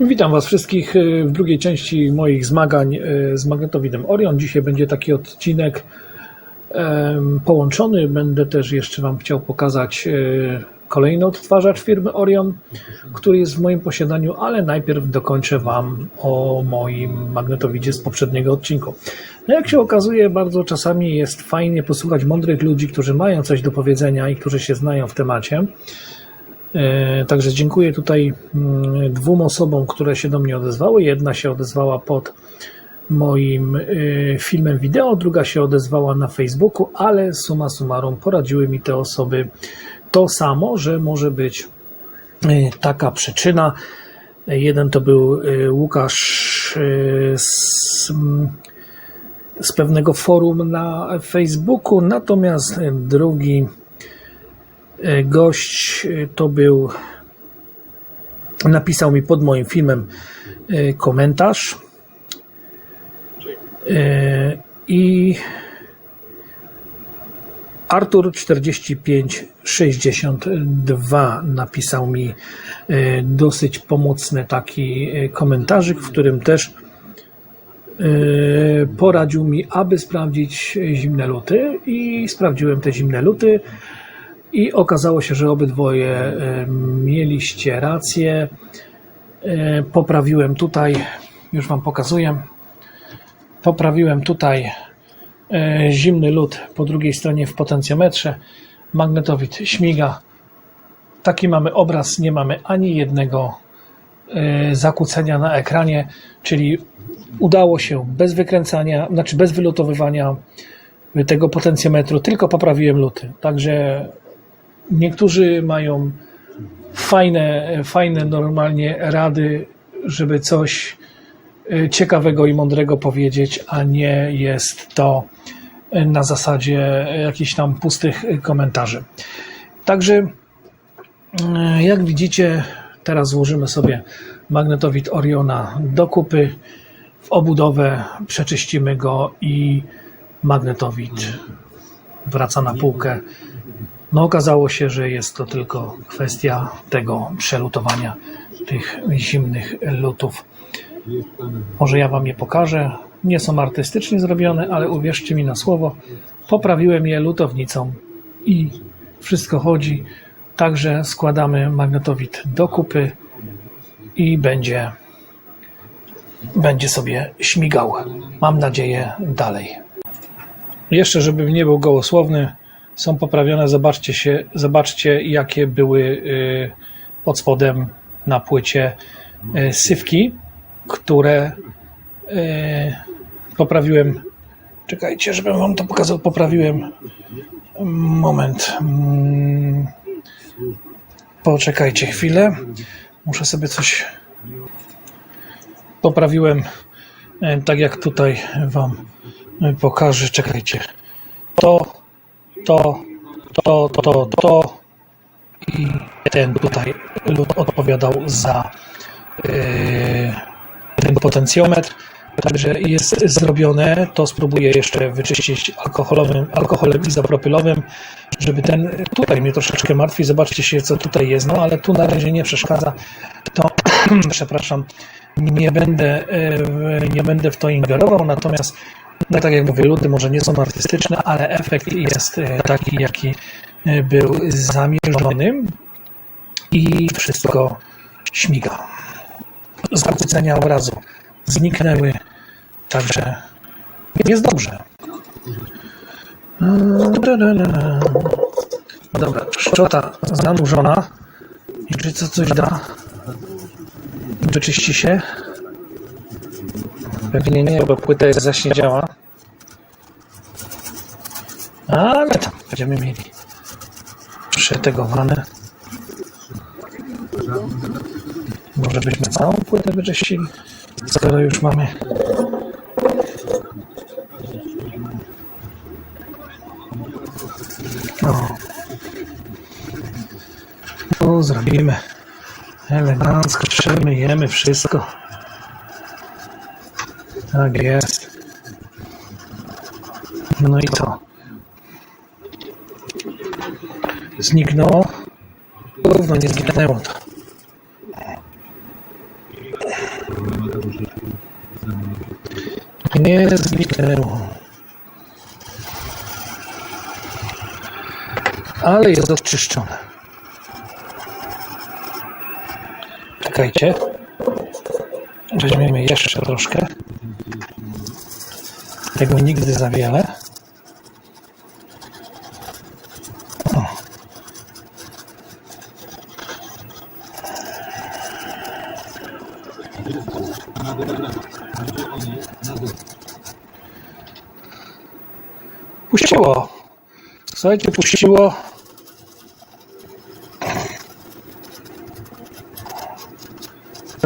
Witam Was wszystkich y, w drugiej części moich zmagań y, z magnetowidem Orion. Dzisiaj będzie taki odcinek połączony. Będę też jeszcze Wam chciał pokazać y, kolejny odtwarzacz firmy Orion, który jest w moim posiadaniu, ale najpierw dokończę Wam o moim magnetowidzie z poprzedniego odcinku. No jak się okazuje, bardzo czasami jest fajnie posłuchać mądrych ludzi, którzy mają coś do powiedzenia i którzy się znają w temacie. E, Także dziękuję tutaj mm, dwóm osobom, które się do mnie odezwały. Jedna się odezwała pod moim y, filmem wideo, druga się odezwała na Facebooku, ale summa summarum poradziły mi te osoby to samo, że może być y, taka przyczyna. Jeden to był Łukasz z, z pewnego forum na Facebooku, natomiast drugi E, Gość e, to był, napisał mi pod moim filmem e, komentarz E, i Artur 4562 napisał mi e, dosyć pomocny taki e, komentarzyk, w którym też e, poradził mi, aby sprawdzić zimne luty i sprawdziłem te zimne luty. I okazało się, że obydwoje e, mieliście rację. E, Poprawiłem tutaj, już Wam pokazuję. Poprawiłem tutaj e, zimny lód po drugiej stronie w potencjometrze. Magnetowid śmiga. Taki mamy obraz, nie mamy ani jednego zakłócenia na ekranie, czyli udało się bez wykręcania, znaczy bez wylutowywania tego potencjometru, tylko poprawiłem luty. Także niektórzy mają fajne, fajne normalnie rady, żeby coś e, ciekawego i mądrego powiedzieć, a nie jest to na zasadzie jakichś tam pustych komentarzy. Także e, jak widzicie, teraz złożymy sobie magnetowid Oriona do kupy, w obudowę przeczyścimy go i magnetowid wraca na półkę. No okazało się, że jest to tylko kwestia tego przelutowania tych zimnych lutów. Może ja Wam je pokażę. Nie są artystycznie zrobione, ale uwierzcie mi na słowo, poprawiłem je lutownicą i wszystko chodzi. Także składamy magnetowid do kupy i będzie, będzie sobie śmigał. Mam nadzieję dalej. Jeszcze, żebym nie był gołosłowny, są poprawione. Zobaczcie, się, zobaczcie jakie były y, pod spodem na płycie y, sywki, które y, poprawiłem. Czekajcie, żebym Wam to pokazał. Poprawiłem. Moment. Mm, Poczekajcie chwilę. Muszę sobie coś. Poprawiłem, tak jak tutaj Wam pokażę. Czekajcie. To to, to, to, to i ten tutaj odpowiadał za yy, ten potencjometr. Także jest zrobione. To spróbuję jeszcze wyczyścić alkoholowym, alkoholem izopropylowym, żeby ten tutaj mnie troszeczkę martwi. Zobaczcie się, co tutaj jest. No ale tu na razie nie przeszkadza. To przepraszam, nie będę, yy, nie będę w to ingerował. Natomiast no tak jak mówię, luty może nie są artystyczne, ale efekt jest e, taki, jaki e, był zamierzony i wszystko śmiga. Zakłócenia obrazu zniknęły, także jest dobrze. Dobra, szczota zanurzona. I czy co coś da? Wyczyści się? Pewnie nie, bo płyta jest zaśniedziała. Ale tam będziemy mieli przetegowane. Może byśmy całą płytę wyczyścili, skoro już mamy. No. To zrobimy elegancko, przemyjemy wszystko. Tak jest. No i co? Zniknęło? Równo nie zniknęło to. Nie zniknęło. Ale jest odczyszczone. Czekajcie. Weźmiemy jeszcze troszkę. Tego nigdy za wiele. O. Puściło. Słuchajcie, puściło.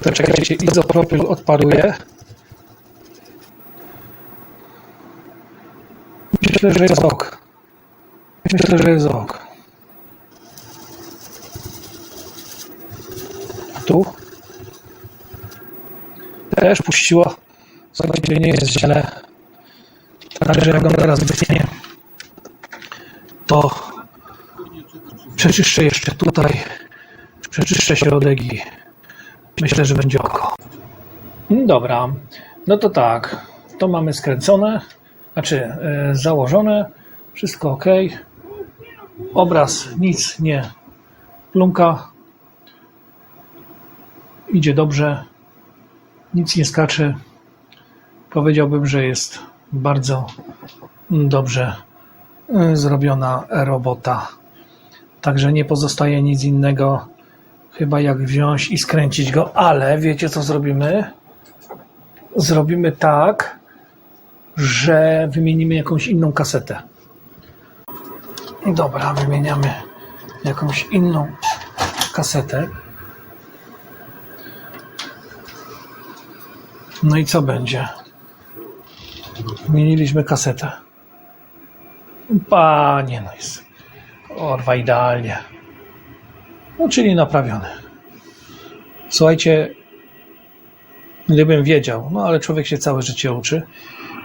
To czekajcie, izopropyl odparuje. Myślę, że jest ok. Myślę, że jest ok. A tu? Też puściło. Słuchajcie, nie jest źle. Także jak on teraz wyschnie, to przeczyszczę jeszcze tutaj. Przeczyszczę środek i myślę, że będzie oko. Dobra, no to tak. To mamy skręcone, znaczy e, założone. Wszystko ok. Obraz nic nie plumka. Idzie dobrze. Nic nie skacze. Powiedziałbym, że jest bardzo dobrze y, zrobiona robota. Także nie pozostaje nic innego, chyba jak wziąć i skręcić go, ale wiecie co zrobimy? Zrobimy tak, że wymienimy jakąś inną kasetę. Dobra, wymieniamy jakąś inną kasetę. No i co będzie? Zmieniliśmy kasetę. Panie, no jest. Orwa idealnie. No, czyli naprawiony. Słuchajcie, gdybym wiedział, no ale człowiek się całe życie uczy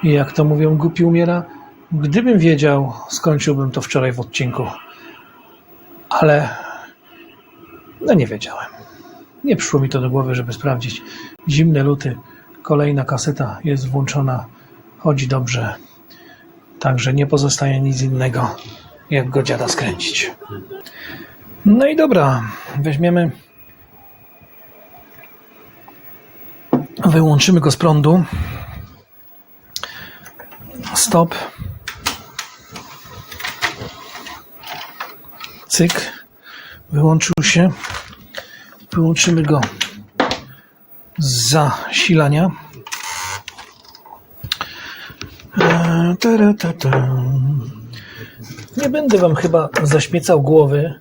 i jak to mówią, głupi umiera. Gdybym wiedział, skończyłbym to wczoraj w odcinku. Ale no nie wiedziałem. Nie przyszło mi to do głowy, żeby sprawdzić. Zimne luty, kolejna kaseta jest włączona chodzi dobrze. Także nie pozostaje nic innego, jak go dziada skręcić. No i dobra, weźmiemy. Wyłączymy go z prądu. Stop. Cyk. Wyłączył się. Wyłączymy go z zasilania. Ta. Nie będę wam chyba zaśmiecał głowy,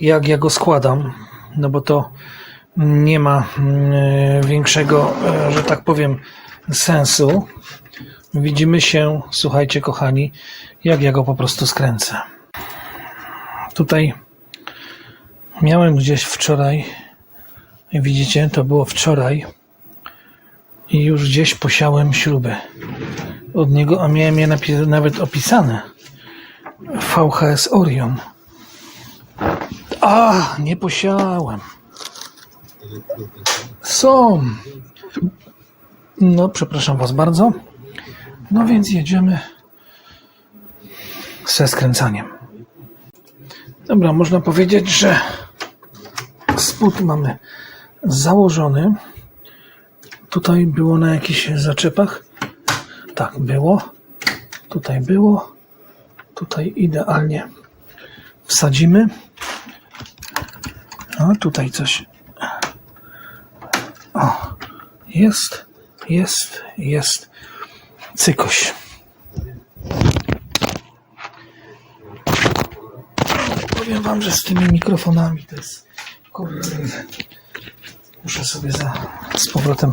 jak ja go składam, no bo to nie ma mm, większego, e, że tak powiem, sensu. Widzimy się, słuchajcie, kochani, jak ja go po prostu skręcę. Tutaj miałem gdzieś wczoraj, widzicie, to było wczoraj, i już gdzieś posiałem śruby od niego, a miałem je nawet opisane. VHS Orion. A, nie posiałem. Są. No, przepraszam Was bardzo. No więc jedziemy ze skręcaniem. Dobra, można powiedzieć, że spód mamy założony. Tutaj było na jakichś zaczepach. Tak, było. Tutaj było. Tutaj idealnie wsadzimy. A tutaj coś. O, jest, jest, jest. Cykoś. Powiem wam, że z tymi mikrofonami to jest. Kurde. Muszę sobie za, z powrotem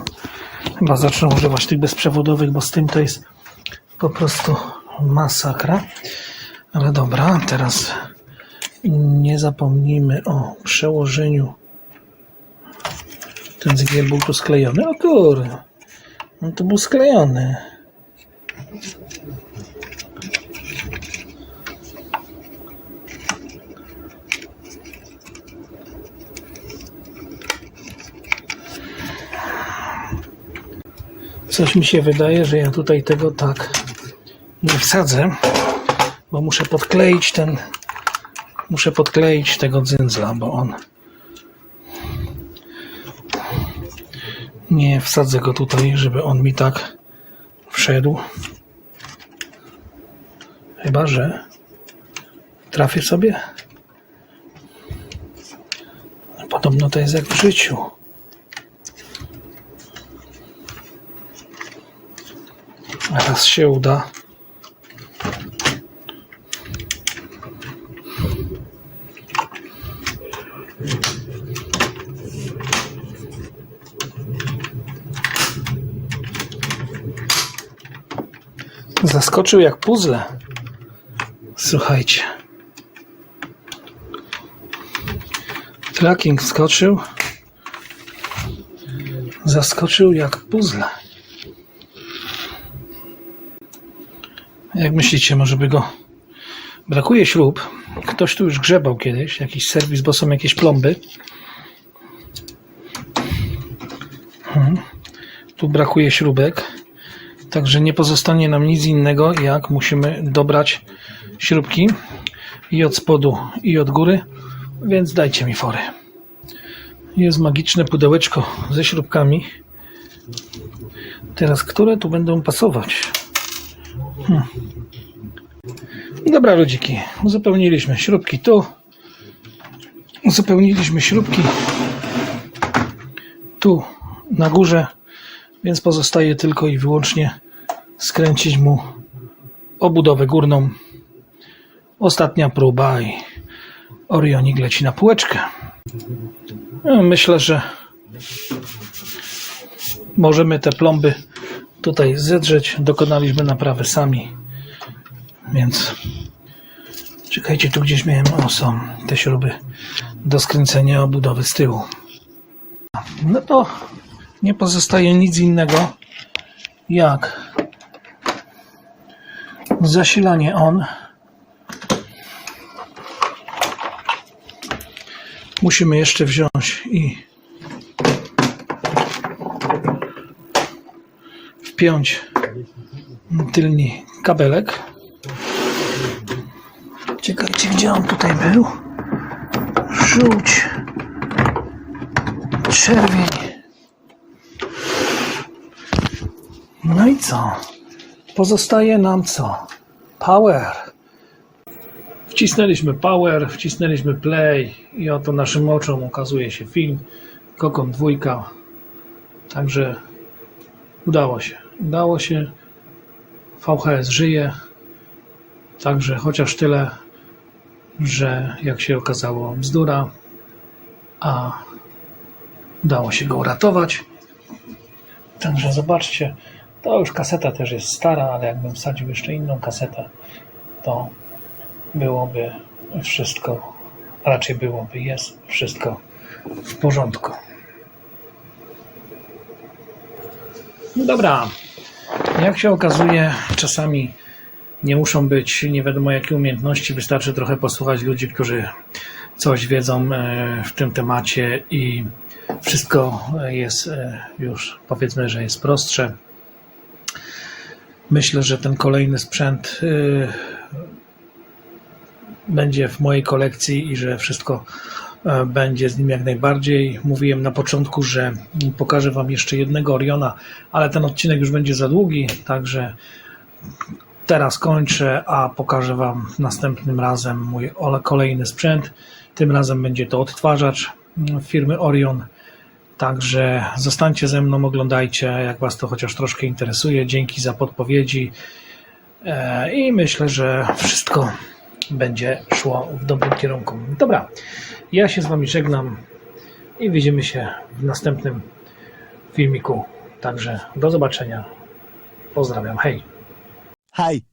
chyba zacznę używać tych bezprzewodowych, bo z tym to jest po prostu masakra. Ale dobra, teraz nie zapomnijmy o przełożeniu. Ten zgier był tu sklejony. O kurde, no to był sklejony. Coś mi się wydaje, że ja tutaj tego tak nie wsadzę, bo muszę podkleić ten, muszę podkleić tego dzyndzla, bo on nie wsadzę go tutaj, żeby on mi tak wszedł. Chyba, że trafię sobie. Podobno to jest jak w życiu. Raz się uda. Zaskoczył jak puzzle. Słuchajcie. Tracking wskoczył. Zaskoczył jak puzzle. Jak myślicie, może by go. Brakuje śrub. Ktoś tu już grzebał kiedyś, jakiś serwis, bo są jakieś plomby. Mhm. Tu brakuje śrubek. Także nie pozostanie nam nic innego, jak musimy dobrać śrubki i od spodu, i od góry. Więc dajcie mi fory. Jest magiczne pudełeczko ze śrubkami. Teraz, które tu będą pasować? Hmm. Dobra, ludziki. Uzupełniliśmy śrubki tu. Uzupełniliśmy śrubki tu na górze, więc pozostaje tylko i wyłącznie skręcić mu obudowę górną. Ostatnia próba i Orionik leci na półeczkę. Myślę, że możemy te plomby tutaj zedrzeć. Dokonaliśmy naprawy sami. Więc czekajcie, tu gdzieś miałem, o te śruby do skręcenia obudowy z tyłu. No to nie pozostaje nic innego jak zasilanie on. Musimy jeszcze wziąć i wpiąć tylni kabelek. Czekajcie, gdzie on tutaj był? Żółć. Czerwień. No i co? Pozostaje nam co? Power. Wcisnęliśmy power, wcisnęliśmy play i oto naszym oczom ukazuje się film Kokon dwójka. Także udało się. Udało się. VHS żyje. Także chociaż tyle, że jak się okazało bzdura, a udało się go uratować. Także zobaczcie, to już kaseta też jest stara, ale jakbym wsadził jeszcze inną kasetę, to byłoby wszystko, raczej byłoby, jest wszystko w porządku. No dobra, jak się okazuje, czasami nie muszą być nie wiadomo jakie umiejętności, wystarczy trochę posłuchać ludzi, którzy coś wiedzą e, w tym temacie i wszystko jest e, już powiedzmy, że jest prostsze. Myślę, że ten kolejny sprzęt e, będzie w mojej kolekcji i że wszystko e, będzie z nim jak najbardziej. Mówiłem na początku, że pokażę Wam jeszcze jednego Oriona, ale ten odcinek już będzie za długi, także teraz kończę, a pokażę Wam następnym razem mój ole- kolejny sprzęt. Tym razem będzie to odtwarzacz mm, firmy Orion. Także zostańcie ze mną, oglądajcie, jak Was to chociaż troszkę interesuje. Dzięki za podpowiedzi E, i myślę, że wszystko będzie szło w dobrym kierunku. Dobra, ja się z Wami żegnam i widzimy się w następnym filmiku. Także do zobaczenia. Pozdrawiam. Hej. Hi,